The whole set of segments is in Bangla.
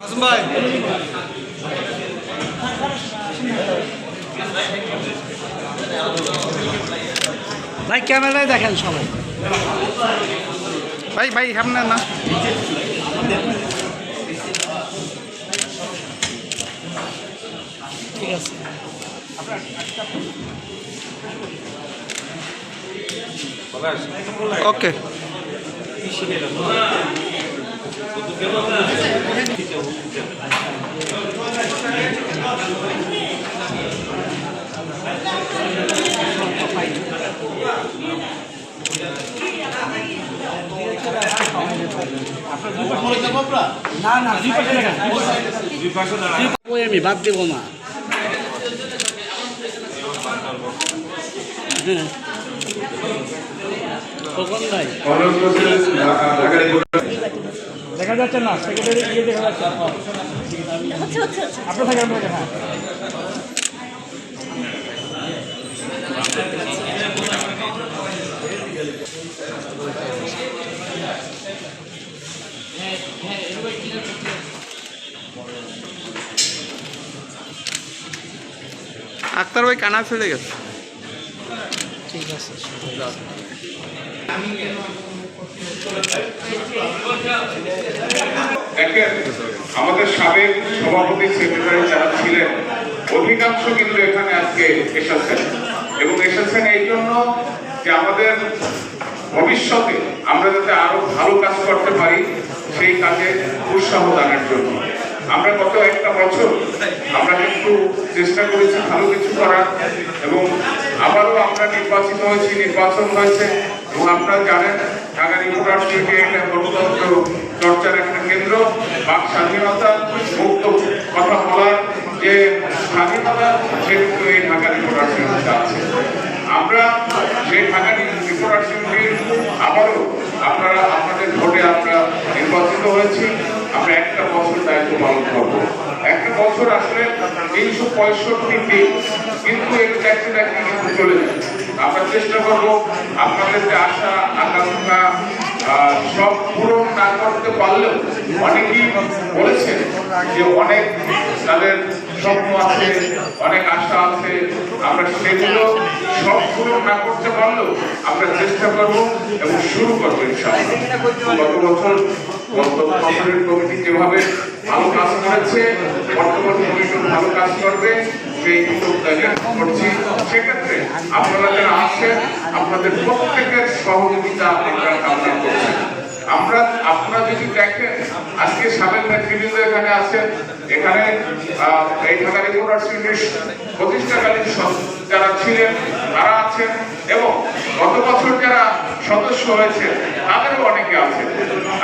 ভাই। ভাই ক্যামেরায় দেখেন সবাই। ভাই ভাই সামনে না। ঠিক আছে। ওকে। আমি বাদ দেবো না হ্যাঁ। কখন ভাই দেখা যাচ্ছে না সেক্রেটারি গিয়ে দেখা যাচ্ছে। আপনার থাকে আপনার হ্যাঁ। আক্তার ভাই কানা ফেলে গেছে। ঠিক আছে আমাদের সাবেক সভাপতি সেক্রেটারি যারা ছিলেন, অধিকাংশ কিন্তু এখানে আজকে এসেছেন। এবং এসেছেন এই জন্য যে আমাদের ভবিষ্যতে আমরা যাতে আরও ভালো কাজ করতে পারি, সেই কাজে উৎসাহ দানের জন্য। আমরা গত একটা বছর আমরা কিন্তু চেষ্টা করেছি ভালো কিছু করার, এবং আবারও আমরা নির্বাচিত হয়েছি, নির্বাচন হয়েছে। এবং আপনারা জানেন, ঢাকা ইউনিভার্সিটি একটা গণতন্ত্র চর্চার একটা কেন্দ্র, বাক স্বাধীনতা, মুক্ত কথা বলার যে স্বাধীনতা সেগুলো এই ঢাকা ইউনিভার্সিটিতে আছে। আমরা সেই ঢাকা ইউনিভার্সিটির আবারও আপনারা, আপনাদের ভোটে আমরা নির্বাচিত হয়েছি। আমরা পালন করব। একটা বছর আসলে তিনশো পঁয়ষট্টি কিন্তু চলে যায়। আমরা চেষ্টা করব আপনাদের যে আশা, আকাঙ্ক্ষা সব পূরণ না করতে পারলেও অনেকেই বলেছেন যে অনেক তাদের স্বপ্ন আছে, অনেক আশা আছে। আমরা সেগুলো সব পূরণ না করতে পারলেও আমরা চেষ্টা করব এবং শুরু করব ইনশাআল্লাহ। গত বছর আমরা আপনারা যদি দেখেন, আজকে সাবেক নেতৃবৃন্দ এখানে আছেন, এখানে এই ঢাকা ইউনিভার্সিটির প্রতিষ্ঠাকালীন যারা ছিলেন, তারা আছেন, এবং গত সদস্য হয়েছে তাদেরও অনেকে আছেন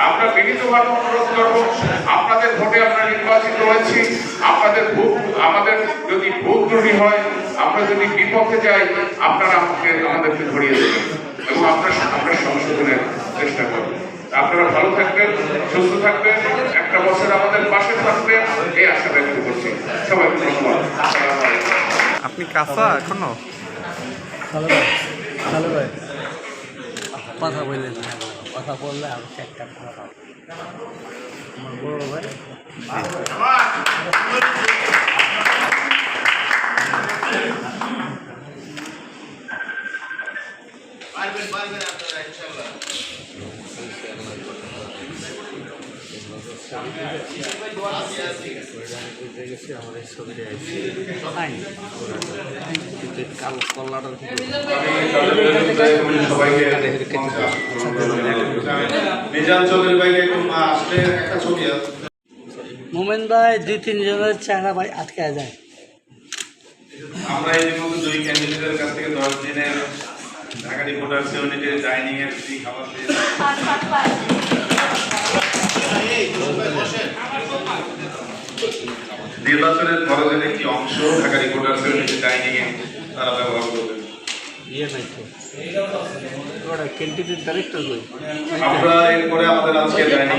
আমরা বিনীতভাবে অনুরোধ করব আপনাদের ভোটে আমরা নির্বাচিত হয়েছি। আপনাদের ভোট আমাদের যদি ভোট ত্রুটি হয় আমরা যদি বিপক্ষে যাই আপনারা আমাকে আমাদেরকে ধরিয়ে দেবেন এবং আপনার আমরা সংশোধনের চেষ্টা করব। আপনারা ভালো থাকবেন সুস্থ থাকবেন একটা বছর আমাদের পাশে থাকবেন এই আশা ব্যক্ত করছি। সবাই ধন্যবাদ। আপনি কাঁচা এখনও? ভালো ভাই ভালো ভাই। কথা বলে কথা বললে আমি একটা কথা আমার বড় ভাই। পারবেন পারবেন আপনারা চৌধুরী মোমেন ভাই, দুই তিনজনের চেহারা ভাই আটকে যায়। আমরা এই দুই ক্যান্ডিডেটের কাছ থেকে দশ দিনের ঢাকা রিপোর্টার ইউনিটের ডাইনিং এর ফ্রি খাবার পেয়েছি নির্বাচনের খরচের একটি অংশ ঢাকা রিপোর্টার ইউনিটের ডাইনিং এ তারা ব্যবহার করবে ইয়ে আমরা এরপরে আমাদের আজকে ডাইনিং